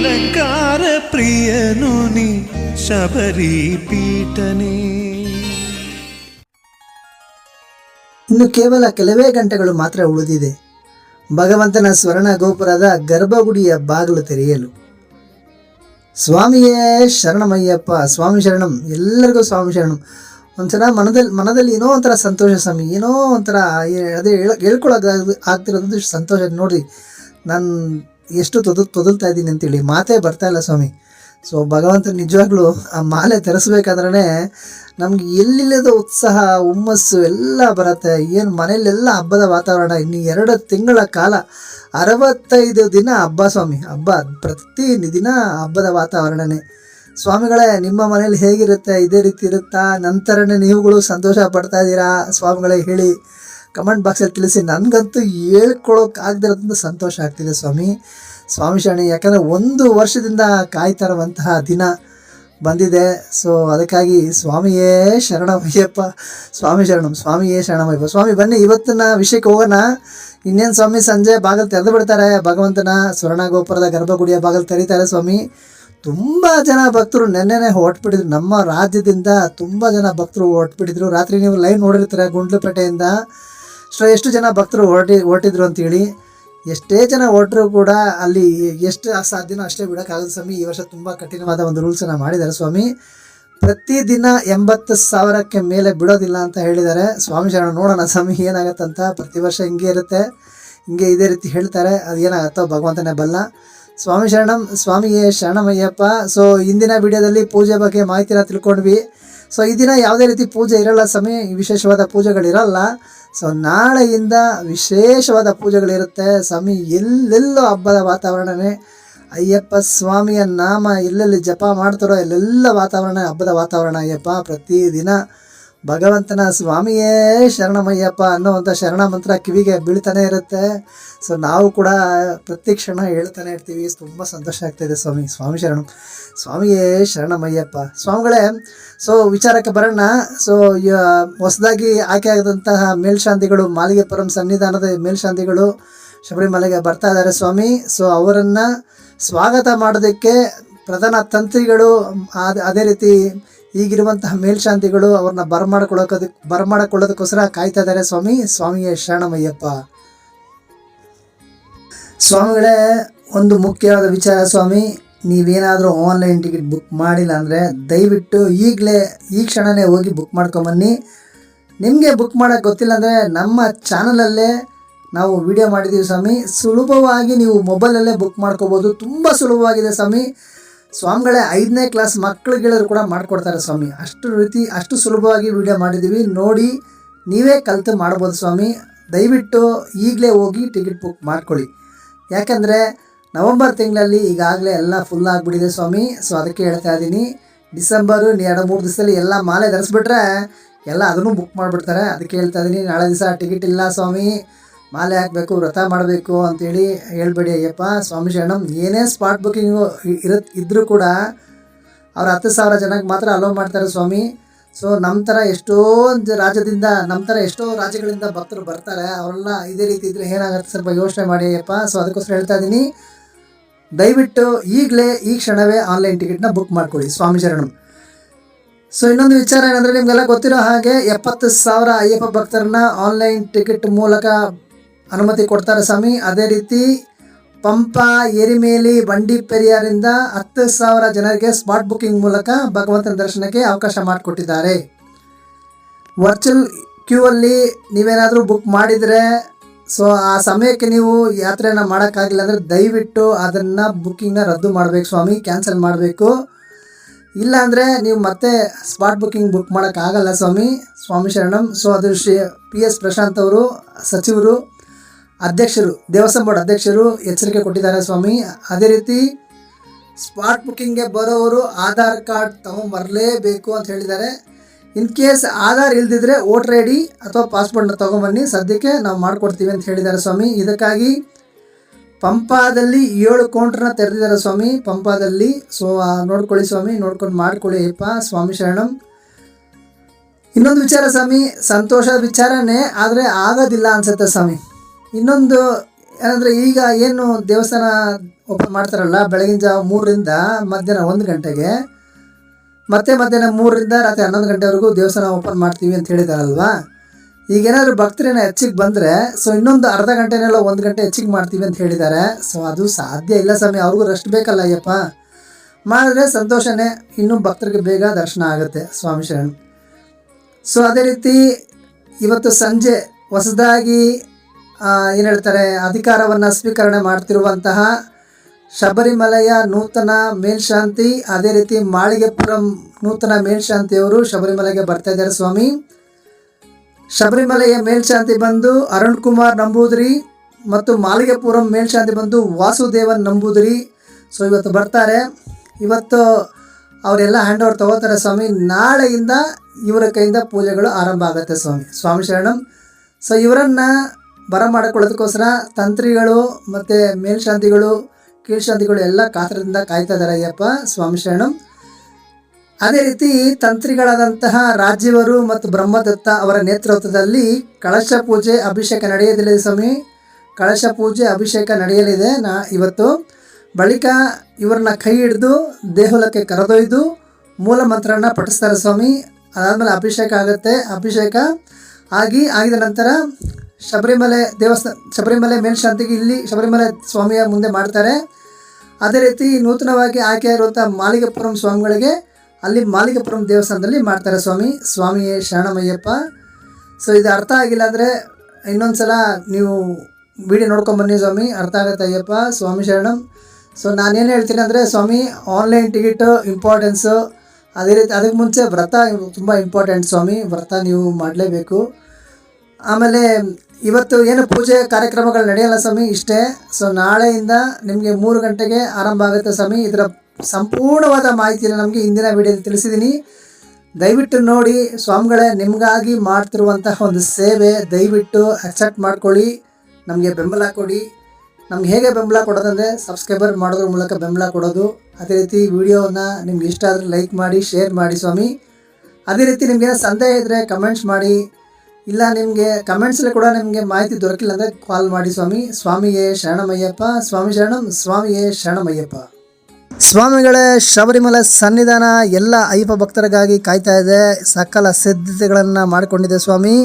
ಅಲಂಕಾರ ಪ್ರಿಯನು ನೀ, ಶಬರಿ ಪೀಠನೇ. ಇನ್ನು ಕೇವಲ ಕೆಲವೇ ಗಂಟೆಗಳು ಮಾತ್ರ ಉಳಿದಿದೆ. ಭಗವಂತನ ಸ್ವರ್ಣ ಗೋಪುರದ ಗರ್ಭಗುಡಿಯ ಬಾಗಿಲು ತೆರೆಯಲು. ಸ್ವಾಮಿಯೇ ಶರಣಮಯ್ಯಪ್ಪ, ಸ್ವಾಮಿ ಶರಣಂ, ಎಲ್ಲರಿಗೂ ಸ್ವಾಮಿ ಶರಣಂ. ಒಂಥರ ಮನದಲ್ಲಿ ಮನದಲ್ಲಿ ಏನೋ ಒಂಥರ ಸಂತೋಷ ಸ್ವಾಮಿ, ಏನೋ ಒಂಥರ ಅದೇ ಹೇಳ್ ಹೇಳ್ಕೊಳಕ್ ಆಗ್ತಿರೋದು ಸಂತೋಷ ನೋಡ್ರಿ. ನಾನು ಎಷ್ಟು ತೊದಲ್ ತೊದಲ್ತಾ ಇದ್ದೀನಿ ಅಂತೇಳಿ ಮಾತೇ ಬರ್ತಾ ಇಲ್ಲ ಸ್ವಾಮಿ. ಸೊ ಭಗವಂತ ನಿಜವಾಗ್ಲೂ ಆ ಮಾಲೆ ತರಿಸ್ಬೇಕಾದ್ರೆ ನಮ್ಗೆ ಎಲ್ಲಿಲ್ಲದ ಉತ್ಸಾಹ, ಹುಮ್ಮಸ್ಸು ಎಲ್ಲ ಬರುತ್ತೆ. ಏನು ಮನೆಯಲ್ಲೆಲ್ಲ ಹಬ್ಬದ ವಾತಾವರಣ, ಇನ್ನು ಎರಡು ತಿಂಗಳ ಕಾಲ ಅರವತ್ತೈದು ದಿನ ಹಬ್ಬ ಸ್ವಾಮಿ. ಹಬ್ಬ ಪ್ರತಿ ದಿನ ಹಬ್ಬದ ವಾತಾವರಣನೇ. ಸ್ವಾಮಿಗಳೇ, ನಿಮ್ಮ ಮನೇಲಿ ಹೇಗಿರುತ್ತೆ? ಇದೇ ರೀತಿ ಇರುತ್ತಾ? ನಂತರನೇ ನೀವುಗಳು ಸಂತೋಷ ಪಡ್ತಾ ಇದ್ದೀರಾ? ಸ್ವಾಮಿಗಳೇ, ಹೇಳಿ. ಕಮೆಂಟ್ ಬಾಕ್ಸಲ್ಲಿ ತಿಳಿಸಿ, ನನಗಂತೂ ಹೇಳ್ಕೊಳೋಕ್ಕಾಗದಿರೋದ್ರಿಂದ ಸಂತೋಷ ಆಗ್ತಿದೆ ಸ್ವಾಮಿ. ಸ್ವಾಮಿ ಶರಣಿ, ಯಾಕಂದರೆ ಒಂದು ವರ್ಷದಿಂದ ಕಾಯ್ತಾ ಇರುವಂತಹ ದಿನ ಬಂದಿದೆ. ಸೊ ಅದಕ್ಕಾಗಿ ಸ್ವಾಮಿಯೇ ಶರಣಮಯ್ಯಪ್ಪ, ಸ್ವಾಮಿ ಶರಣಂ, ಸ್ವಾಮಿಯೇ ಶರಣಮಯ್ಯಪ್ಪ. ಸ್ವಾಮಿ, ಬನ್ನಿ, ಇವತ್ತಿನ ವಿಷಯಕ್ಕೆ ಹೋಗೋಣ. ಇನ್ನೇನು ಸ್ವಾಮಿ, ಸಂಜೆ ಬಾಗಿಲು ತೆರೆದು ಬಿಡ್ತಾರೆ, ಭಗವಂತನ ಸ್ವರ್ಣ ಗೋಪುರದ ಗರ್ಭಗುಡಿಯ ಬಾಗಿಲು ತೆರೀತಾರೆ ಸ್ವಾಮಿ. ತುಂಬ ಜನ ಭಕ್ತರು ನೆನ್ನೆನೆ ಹೊರಟ್ಬಿಟ್ಟಿದ್ರು. ನಮ್ಮ ರಾಜ್ಯದಿಂದ ತುಂಬ ಜನ ಭಕ್ತರು ಹೊಟ್ಬಿಟ್ಟಿದ್ರು ರಾತ್ರಿ ನೀವು ಲೈವ್ ನೋಡಿರ್ತಾರೆ ಗುಂಡ್ಲುಪೇಟೆಯಿಂದ. ಸೊ ಎಷ್ಟು ಜನ ಭಕ್ತರು ಹೊರಟಿ, ಹೊರಟಿದ್ರು ಅಂತೇಳಿ, ಎಷ್ಟೇ ಜನ ಹೊರಟರು ಕೂಡ ಅಲ್ಲಿ ಎಷ್ಟು ಸಾಧ್ಯನೋ ಅಷ್ಟೇ ಬಿಡೋಕ್ಕಾಗಲ್ಲ ಸ್ವಾಮಿ. ಈ ವರ್ಷ ತುಂಬ ಕಠಿಣವಾದ ಒಂದು ರೂಲ್ಸನ್ನು ಮಾಡಿದ್ದಾರೆ ಸ್ವಾಮಿ. ಪ್ರತಿದಿನ ಎಂಬತ್ತು ಸಾವಿರಕ್ಕೆ ಮೇಲೆ ಬಿಡೋದಿಲ್ಲ ಅಂತ ಹೇಳಿದ್ದಾರೆ. ಸ್ವಾಮಿ ಶರಣ ನೋಡೋಣ ಸ್ವಾಮಿ, ಏನಾಗತ್ತಂತ. ಪ್ರತಿ ವರ್ಷ ಹಿಂಗೆ ಇರುತ್ತೆ. ಹಿಂಗೆ ಇದೇ ರೀತಿ ಹೇಳ್ತಾರೆ. ಅದು ಏನಾಗತ್ತೋ ಭಗವಂತನೇ ಬಲ್ಲ. ಸ್ವಾಮಿ ಶರಣಂ, ಸ್ವಾಮಿಯೇ ಶರಣಮಯ್ಯಪ್ಪ. ಸೊ ಇಂದಿನ ವಿಡಿಯೋದಲ್ಲಿ ಪೂಜೆ ಬಗ್ಗೆ ಮಾಹಿತಿನ ತಿಳ್ಕೊಂಡ್ವಿ. ಸೊ ಈ ದಿನ ಯಾವುದೇ ರೀತಿ ಪೂಜೆ ಇರಲ್ಲ ಸ್ವಾಮಿ ವಿಶೇಷವಾದ ಪೂಜೆಗಳಿರಲ್ಲ ಸೊ ನಾಳೆಯಿಂದ ವಿಶೇಷವಾದ ಪೂಜೆಗಳಿರುತ್ತೆ ಸ್ವಾಮಿ, ಎಲ್ಲೆಲ್ಲೋ ಹಬ್ಬದ ವಾತಾವರಣವೇ ಅಯ್ಯಪ್ಪ ಸ್ವಾಮಿಯ ನಾಮ ಎಲ್ಲೆಲ್ಲಿ ಜಪ ಮಾಡ್ತಾರೋ ಎಲ್ಲೆಲ್ಲ ವಾತಾವರಣ, ಹಬ್ಬದ ವಾತಾವರಣ ಅಯ್ಯಪ್ಪ ಪ್ರತಿದಿನ. ಭಗವಂತನ ಸ್ವಾಮಿಯೇ ಶರಣಮಯ್ಯಪ್ಪ ಅನ್ನೋವಂಥ ಶರಣ ಮಂತ್ರ ಕಿವಿಗೆ ಬೀಳ್ತಾನೆ ಇರುತ್ತೆ. ಸೊ ನಾವು ಕೂಡ ಪ್ರತಿ ಕ್ಷಣ ಹೇಳ್ತಾನೆ ಇರ್ತೀವಿ. ತುಂಬ ಸಂತೋಷ ಆಗ್ತಾಯಿದೆ ಸ್ವಾಮಿ ಸ್ವಾಮಿ ಶರಣಂ. ಸ್ವಾಮಿಯೇ ಶರಣಮಯ್ಯಪ್ಪ. ಸ್ವಾಮಿಗಳೇ ಸೊ ವಿಚಾರಕ್ಕೆ ಬರೋಣ. ಸೊ ಹೊಸದಾಗಿ ಆಯ್ಕೆ ಆದಂತಹ ಮೇಲ್ಶಾಂತಿಗಳು ಮಾಲಿಗೆ ಪರಂ ಸನ್ನಿಧಾನದ ಮೇಲ್ಶಾಂತಿಗಳು ಶಬರಿಮಲೆಗೆ ಬರ್ತಾ ಇದ್ದಾರೆ ಸ್ವಾಮಿ. ಸೊ ಅವರನ್ನು ಸ್ವಾಗತ ಮಾಡೋದಕ್ಕೆ ಪ್ರಧಾನ ತಂತ್ರಿಗಳು, ಅದ್- ರೀತಿ ಈಗಿರುವಂತಹ ಮೇಲ್ಶಾಂತಿಗಳು ಅವ್ರನ್ನ ಬರಮಾಡ್ಕೊಳ್ಳೋಕೋದಕ್ಕೆ ಬರಮಾಡ್ಕೊಳ್ಳೋದಕ್ಕೋಸ್ಕರ ಕಾಯ್ತಾ ಇದ್ದಾರೆ ಸ್ವಾಮಿ. ಸ್ವಾಮಿಯ ಶರಣಮಯ್ಯಪ್ಪ. ಸ್ವಾಮಿಗಳೇ, ಒಂದು ಮುಖ್ಯವಾದ ವಿಚಾರ ಸ್ವಾಮಿ. ನೀವೇನಾದರೂ ಆನ್ಲೈನ್ ಟಿಕೆಟ್ ಬುಕ್ ಮಾಡಿಲ್ಲ ಅಂದರೆ ದಯವಿಟ್ಟು ಈಗಲೇ, ಈ ಕ್ಷಣನೇ ಹೋಗಿ ಬುಕ್ ಮಾಡ್ಕೊಂಬನ್ನಿ. ನಿಮಗೆ ಬುಕ್ ಮಾಡೋಕ್ಕೆ ಗೊತ್ತಿಲ್ಲ ಅಂದರೆ ನಮ್ಮ ಚಾನಲಲ್ಲೇ ನಾವು ವಿಡಿಯೋ ಮಾಡಿದ್ದೀವಿ ಸ್ವಾಮಿ. ಸುಲಭವಾಗಿ ನೀವು ಮೊಬೈಲಲ್ಲೇ ಬುಕ್ ಮಾಡ್ಕೋಬೋದು. ತುಂಬ ಸುಲಭವಾಗಿದೆ ಸ್ವಾಮಿ. ಸ್ವಾಮಿಗಳೇ, ಐದನೇ ಕ್ಲಾಸ್ ಮಕ್ಕಳುಗಳರು ಕೂಡ ಮಾಡಿಕೊಡ್ತಾರೆ ಸ್ವಾಮಿ. ಅಷ್ಟು ರೀತಿ, ಅಷ್ಟು ಸುಲಭವಾಗಿ ವಿಡಿಯೋ ಮಾಡಿದ್ದೀವಿ ನೋಡಿ, ನೀವೇ ಕಲಿತು ಮಾಡ್ಬೋದು ಸ್ವಾಮಿ. ದಯವಿಟ್ಟು ಈಗಲೇ ಹೋಗಿ ಟಿಕೆಟ್ ಬುಕ್ ಮಾಡ್ಕೊಳ್ಳಿ. ಯಾಕೆಂದರೆ, ನವಂಬರ್ ತಿಂಗಳಲ್ಲಿ ಈಗಾಗಲೇ ಎಲ್ಲ ಫುಲ್ ಆಗಿಬಿಟ್ಟಿದೆ ಸ್ವಾಮಿ. ಸೊ ಅದಕ್ಕೆ ಹೇಳ್ತಾ ಇದ್ದೀನಿ. ಡಿಸೆಂಬರು ಎರಡು ಮೂರು ದಿವಸದಲ್ಲಿ ಎಲ್ಲ ಮಾಲೆ ಧರಿಸ್ಬಿಟ್ರೆ ಎಲ್ಲ ಅದನ್ನು ಬುಕ್ ಮಾಡಿಬಿಡ್ತಾರೆ. ಅದಕ್ಕೆ ಹೇಳ್ತಾ ಇದ್ದೀನಿ, ನಾಳೆ ದಿವಸ ಟಿಕೆಟ್ ಇಲ್ಲ ಸ್ವಾಮಿ. ಮಾಲೆ ಹಾಕಬೇಕು, ವ್ರತ ಮಾಡಬೇಕು ಅಂತೇಳಿ ಹೇಳ್ಬೇಡಿ ಅಯ್ಯಪ್ಪ. ಸ್ವಾಮಿ ಶರಣಮ್ ಏನೇ ಸ್ಪಾಟ್ ಬುಕ್ಕಿಂಗು ಇರತ್ ಇದ್ದರೂ ಕೂಡ ಅವ್ರು ಹತ್ತು ಸಾವಿರ ಜನಕ್ಕೆ ಮಾತ್ರ ಅಲೋ ಮಾಡ್ತಾರೆ ಸ್ವಾಮಿ. ಸೊ ನಮ್ಮ ಥರ ಎಷ್ಟೋ ರಾಜ್ಯದಿಂದ ನಮ್ಮ ಥರ ಎಷ್ಟೋ ರಾಜ್ಯಗಳಿಂದ ಭಕ್ತರು ಬರ್ತಾರೆ. ಅವರೆಲ್ಲ ಇದೇ ರೀತಿ ಇದ್ದರೆ ಏನಾಗುತ್ತೆ ಸ್ವಲ್ಪ ಯೋಚನೆ ಮಾಡಿ ಅಯ್ಯಪ್ಪ. ಸೊ ಅದಕ್ಕೋಸ್ಕರ ಹೇಳ್ತಾ ಇದ್ದೀನಿ. ದಯವಿಟ್ಟು ಈಗಲೇ ಈ ಕ್ಷಣವೇ ಆನ್ಲೈನ್ ಟಿಕೆಟ್ನ ಬುಕ್ ಮಾಡ್ಕೊಳ್ಳಿ ಸ್ವಾಮಿ ಶರಣಂ ಸೊ ಇನ್ನೊಂದು ವಿಚಾರ ಏನಂದರೆ ನಿಮಗೆಲ್ಲ ಗೊತ್ತಿರೋ ಹಾಗೆ ಎಪ್ಪತ್ತು ಸಾವಿರ ಅಯ್ಯಪ್ಪ ಭಕ್ತರನ್ನ ಆನ್ಲೈನ್ ಟಿಕೆಟ್ ಮೂಲಕ ಅನುಮತಿ ಕೊಡ್ತಾರೆ ಸ್ವಾಮಿ. ಅದೇ ರೀತಿ ಪಂಪ ಏರಿಮೇಲಿ ಬಂಡಿ ಪೆರಿಯಾರಿಂದ ಹತ್ತು ಸಾವಿರ ಜನರಿಗೆ ಸ್ಪಾಟ್ ಬುಕ್ಕಿಂಗ್ ಮೂಲಕ ಭಗವಂತನ ದರ್ಶನಕ್ಕೆ ಅವಕಾಶ ಮಾಡಿಕೊಟ್ಟಿದ್ದಾರೆ. ವರ್ಚುವಲ್ ಕ್ಯೂ ಅಲ್ಲಿ ನೀವೇನಾದರೂ ಬುಕ್ ಮಾಡಿದರೆ, ಸೊ ಆ ಸಮಯಕ್ಕೆ ನೀವು ಯಾತ್ರೆಯನ್ನು ಮಾಡೋಕ್ಕಾಗಿಲ್ಲ ಅಂದರೆ ದಯವಿಟ್ಟು ಅದನ್ನು ಬುಕ್ಕಿಂಗ್ನ ರದ್ದು ಮಾಡಬೇಕು ಸ್ವಾಮಿ, ಕ್ಯಾನ್ಸಲ್ ಮಾಡಬೇಕು. ಇಲ್ಲಾಂದರೆ ನೀವು ಮತ್ತೆ ಸ್ಪಾಟ್ ಬುಕ್ಕಿಂಗ್ ಬುಕ್ ಮಾಡೋಕ್ಕಾಗಲ್ಲ ಸ್ವಾಮಿ ಸ್ವಾಮಿ ಶರಣಂ. ಸೊ ಅದು ಶ್ರೀ ಪಿ ಎಸ್ ಪ್ರಶಾಂತ್ ಅವರು, ಸಚಿವರು ಅಧ್ಯಕ್ಷರು, ದೇವಸ್ಥಾನ ಬೋರ್ಡ್ ಅಧ್ಯಕ್ಷರು ಎಚ್ಚರಿಕೆ ಕೊಟ್ಟಿದ್ದಾರೆ ಸ್ವಾಮಿ. ಅದೇ ರೀತಿ ಸ್ಪಾಟ್ ಬುಕ್ಕಿಂಗ್ಗೆ ಬರೋವರು ಆಧಾರ್ ಕಾರ್ಡ್ ತಗೊಂಬರಲೇಬೇಕು ಅಂತ ಹೇಳಿದ್ದಾರೆ. ಇನ್ ಕೇಸ್ ಆಧಾರ್ ಇಲ್ದಿದ್ರೆ ವೋಟರ್ ಐ ಡಿ ಅಥವಾ ಪಾಸ್ಪೋರ್ಟ್ನ ತೊಗೊಂಬನ್ನಿ. ಸದ್ಯಕ್ಕೆ ನಾವು ಮಾಡಿಕೊಡ್ತೀವಿ ಅಂತ ಹೇಳಿದ್ದಾರೆ ಸ್ವಾಮಿ. ಇದಕ್ಕಾಗಿ ಪಂಪಾದಲ್ಲಿ ಏಳು ಕೌಂಟ್ರನ್ನ ತೆರೆದಿದ್ದಾರೆ ಸ್ವಾಮಿ. ಪಂಪಾದಲ್ಲಿ ಸೊ ನೋಡ್ಕೊಳ್ಳಿ ಸ್ವಾಮಿ, ನೋಡ್ಕೊಂಡು ಮಾಡ್ಕೊಳ್ಳಿ. ಅಯ್ಯಪ್ಪ ಸ್ವಾಮಿ ಶರಣಂ. ಇನ್ನೊಂದು ವಿಚಾರ ಸ್ವಾಮಿ, ಸಂತೋಷದ ವಿಚಾರನೇ, ಆದರೆ ಆಗೋದಿಲ್ಲ ಅನ್ಸುತ್ತೆ ಸ್ವಾಮಿ. ಇನ್ನೊಂದು ಏನಂದರೆ ಈಗ ಏನು ದೇವಸ್ಥಾನ ಓಪನ್ ಮಾಡ್ತಾರಲ್ಲ ಬೆಳಗಿನ ಜಾವ ಮೂರರಿಂದ ಮಧ್ಯಾಹ್ನ ಒಂದು ಗಂಟೆಗೆ. ಮತ್ತೆ ಮಧ್ಯಾಹ್ನ ಮೂರರಿಂದ ರಾತ್ರಿ ಹನ್ನೊಂದು ಗಂಟೆವರೆಗೂ ದೇವಸ್ಥಾನ ಓಪನ್ ಮಾಡ್ತೀವಿ ಅಂತ ಹೇಳಿದಾರಲ್ವಾ? ಈಗೇನಾದರೂ ಭಕ್ತರೇನ ಹೆಚ್ಚಿಗೆ ಬಂದರೆ ಸೊ ಇನ್ನೊಂದು ಅರ್ಧ ಗಂಟೆನೆಲ್ಲ ಒಂದು ಗಂಟೆ ಹೆಚ್ಚಿಗೆ ಮಾಡ್ತೀವಿ ಅಂತ ಹೇಳಿದ್ದಾರೆ ಸೊ ಅದು ಸಾಧ್ಯ ಇಲ್ಲ ಸ್ವಾಮಿ, ಅವ್ರಿಗೂ ರೆಸ್ಟ್ ಬೇಕಲ್ಲ ಅಯ್ಯಪ್ಪ. ಮಾಡಿದ್ರೆ ಸಂತೋಷನೇ, ಇನ್ನೂ ಭಕ್ತರಿಗೆ ಬೇಗ ದರ್ಶನ ಆಗುತ್ತೆ ಸ್ವಾಮಿ ಶರಣ್. ಸೊ ಅದೇ ರೀತಿ ಇವತ್ತು ಸಂಜೆ ಹೊಸದಾಗಿ ಏನು ಹೇಳ್ತಾರೆ, ಅಧಿಕಾರವನ್ನು ಸ್ವೀಕರಣೆ ಮಾಡ್ತಿರುವಂತಹ ಶಬರಿಮಲೆಯ ನೂತನ ಮೇಲ್ಶಾಂತಿ, ಅದೇ ರೀತಿ ಮಾಳಿಗೆಪುರಂ ನೂತನ ಮೇಲ್ಶಾಂತಿಯವರು ಶಬರಿಮಲೆಗೆ ಬರ್ತಾ ಇದ್ದಾರೆ ಸ್ವಾಮಿ. ಶಬರಿಮಲೆಯ ಮೇಲ್ಶಾಂತಿ ಬಂದು ಅರುಣ್ ಕುಮಾರ್ ನಂಬೂದ್ರಿ ಮತ್ತು ಮಾಲಿಗೆಪುರಂ ಮೇಲ್ಶಾಂತಿ ಬಂದು ವಾಸುದೇವನ್ ನಂಬೂದ್ರಿ. ಸೊ ಇವತ್ತು ಬರ್ತಾರೆ. ಇವತ್ತು ಅವರೆಲ್ಲ ಹ್ಯಾಂಡ್ ಓವರ್ ತಗೋತಾರೆ ಸ್ವಾಮಿ. ನಾಳೆಯಿಂದ ಇವರ ಕೈಯಿಂದ ಪೂಜೆಗಳು ಆರಂಭ ಆಗುತ್ತೆ ಸ್ವಾಮಿ. ಸ್ವಾಮಿ ಶರಣಂ. ಸೊ ಇವರನ್ನು ಬರ ಮಾಡಿಕೊಳ್ಳೋದಕ್ಕೋಸ್ಕರ ತಂತ್ರಿಗಳು ಮತ್ತು ಮೇಲ್ಶಾಂತಿಗಳು, ಕೀಳ್ಶಾಂತಿಗಳು ಎಲ್ಲ ಕಾತರದಿಂದ ಕಾಯ್ತಾ ಇದ್ದಾರೆ ಅಯ್ಯಪ್ಪ ಸ್ವಾಮಿ ಶರಣಂ. ಅದೇ ರೀತಿ ತಂತ್ರಿಗಳಾದಂತಹ ರಾಜ್ಯವರು ಮತ್ತು ಬ್ರಹ್ಮದತ್ತ ಅವರ ನೇತೃತ್ವದಲ್ಲಿ ಕಳಶ ಪೂಜೆ ಅಭಿಷೇಕ ನಡೆಯಲಿದೆ ಸ್ವಾಮಿ. ಕಳಶ ಪೂಜೆ ಅಭಿಷೇಕ ನಡೆಯಲಿದೆ ನಾ ಇವತ್ತು. ಬಳಿಕ ಇವರನ್ನ ಕೈ ಹಿಡಿದು ದೇಹುಲಕ್ಕೆ ಕರೆದೊಯ್ದು ಮೂಲ ಮಂತ್ರನ ಪಠಿಸ್ತಾರೆ ಸ್ವಾಮಿ. ಅದಾದಮೇಲೆ ಅಭಿಷೇಕ ಆಗುತ್ತೆ. ಅಭಿಷೇಕ ಆಗಿ, ಆಗಿದ ನಂತರ ಶಬರಿಮಲೆ ದೇವಸ್ಥಾನ, ಶಬರಿಮಲೆ ಮೇಲ್ಶಾಂತಿಗೆ ಇಲ್ಲಿ ಶಬರಿಮಲೆ ಸ್ವಾಮಿಯ ಮುಂದೆ ಮಾಡ್ತಾರೆ. ಅದೇ ರೀತಿ ನೂತನವಾಗಿ ಆಯ್ಕೆಯಾಗಿರುವಂಥ ಮಾಲಿಕಪುರಂ ಸ್ವಾಮಿಗಳಿಗೆ ಅಲ್ಲಿ ಮಾಲಿಕಪುರಂ ದೇವಸ್ಥಾನದಲ್ಲಿ ಮಾಡ್ತಾರೆ ಸ್ವಾಮಿ. ಸ್ವಾಮಿಯೇ ಶರಣಮಯ್ಯಪ್ಪ. ಸೊ ಇದು ಅರ್ಥ ಆಗಿಲ್ಲ ಅಂದರೆ ಇನ್ನೊಂದು ಸಲ ನೀವು ವಿಡಿಯೋ ನೋಡ್ಕೊಂಬನ್ನಿ ಸ್ವಾಮಿ. ಅರ್ಥ ಆಗುತ್ತೆ ಅಯ್ಯಪ್ಪ, ಸ್ವಾಮಿ ಶರಣಂ. ಸೊ ನಾನೇನು ಹೇಳ್ತೀನಿ ಅಂದರೆ ಸ್ವಾಮಿ ಆನ್ಲೈನ್ ಟಿಕೆಟು ಇಂಪಾರ್ಟೆನ್ಸು ಅದೇ ರೀತಿ ಅದಕ್ಕೆ ಮುಂಚೆ ವ್ರತ ತುಂಬ ಇಂಪಾರ್ಟೆಂಟ್ ಸ್ವಾಮಿ. ವ್ರತ ನೀವು ಮಾಡಲೇಬೇಕು. ಆಮೇಲೆ ಇವತ್ತು ಏನು ಪೂಜೆ ಕಾರ್ಯಕ್ರಮಗಳು ನಡೆಯಲ್ಲ ಸ್ವಾಮಿ? ಇಷ್ಟೇ. ಸೊ ನಾಳೆಯಿಂದ ನಿಮಗೆ ಮೂರು ಗಂಟೆಗೆ ಆರಂಭ ಆಗುತ್ತೆ ಸ್ವಾಮಿ. ಇದರ ಸಂಪೂರ್ಣವಾದ ಮಾಹಿತಿಯನ್ನು ನಮಗೆ ಇಂದಿನ ವಿಡಿಯೋದಲ್ಲಿ ತಿಳಿಸಿದ್ದೀನಿ. ದಯವಿಟ್ಟು ನೋಡಿ ಸ್ವಾಮಿಗಳೇ, ನಿಮಗಾಗಿ ಮಾಡ್ತಿರುವಂತಹ ಒಂದು ಸೇವೆ, ದಯವಿಟ್ಟು ಅಕ್ಸೆಪ್ಟ್ ಮಾಡ್ಕೊಳ್ಳಿ. ನಮಗೆ ಬೆಂಬಲ ಕೊಡಿ. ನಮ್ಗೆ ಹೇಗೆ ಬೆಂಬಲ ಕೊಡೋದಂದರೆ ಸಬ್ಸ್ಕ್ರೈಬರ್ ಮಾಡೋದ್ರ ಮೂಲಕ ಬೆಂಬಲ ಕೊಡೋದು. ಅದೇ ರೀತಿ ವಿಡಿಯೋನ ನಿಮ್ಗೆ ಇಷ್ಟ ಆದರೆ ಲೈಕ್ ಮಾಡಿ ಶೇರ್ ಮಾಡಿ ಸ್ವಾಮಿ. ಅದೇ ರೀತಿ ನಿಮ್ಗೆ ಸಂದೇಹ ಇದ್ದರೆ ಕಮೆಂಟ್ಸ್ ಮಾಡಿ. ಇಲ್ಲ, ನಿಮಗೆ ಕಮೆಂಟ್ಸಲ್ಲಿ ಕೂಡ ನಿಮಗೆ ಮಾಹಿತಿ ದೊರಕಿಲ್ಲ ಅಂದರೆ ಕಾಲ್ ಮಾಡಿ ಸ್ವಾಮಿ. ಸ್ವಾಮಿಯೇ ಶರಣಮಯ್ಯಪ್ಪ. ಸ್ವಾಮಿ ಶರಣಂ, ಸ್ವಾಮಿಯೇ ಶರಣಮಯ್ಯಪ್ಪ. ಸ್ವಾಮಿಗಳೇ, ಶಬರಿಮಲೆ ಸನ್ನಿಧಾನ ಎಲ್ಲ ಅಯ್ಯಪ್ಪ ಭಕ್ತರಿಗಾಗಿ ಕಾಯ್ತಾ ಇದೆ. ಸಕಲ ಸಿದ್ಧತೆಗಳನ್ನು ಮಾಡಿಕೊಂಡಿದೆ ಸ್ವಾಮಿ.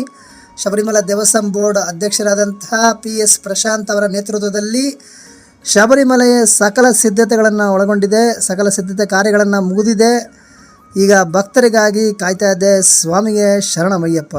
ಶಬರಿಮಲೆ ದೇವಸ್ಥಾನ ಬೋರ್ಡ್ ಅಧ್ಯಕ್ಷರಾದಂತಹ ಪಿ ಎಸ್ ಪ್ರಶಾಂತ್ ಅವರ ನೇತೃತ್ವದಲ್ಲಿ ಶಬರಿಮಲೆಯ ಸಕಲ ಸಿದ್ಧತೆಗಳನ್ನು ಒಳಗೊಂಡಿದೆ. ಸಕಲ ಸಿದ್ಧತೆ ಕಾರ್ಯಗಳನ್ನು ಮುಗಿದಿದೆ. ಈಗ ಭಕ್ತರಿಗಾಗಿ ಕಾಯ್ತಾ ಇದೆ ಸ್ವಾಮಿಗೆ ಶರಣಮಯ್ಯಪ್ಪ.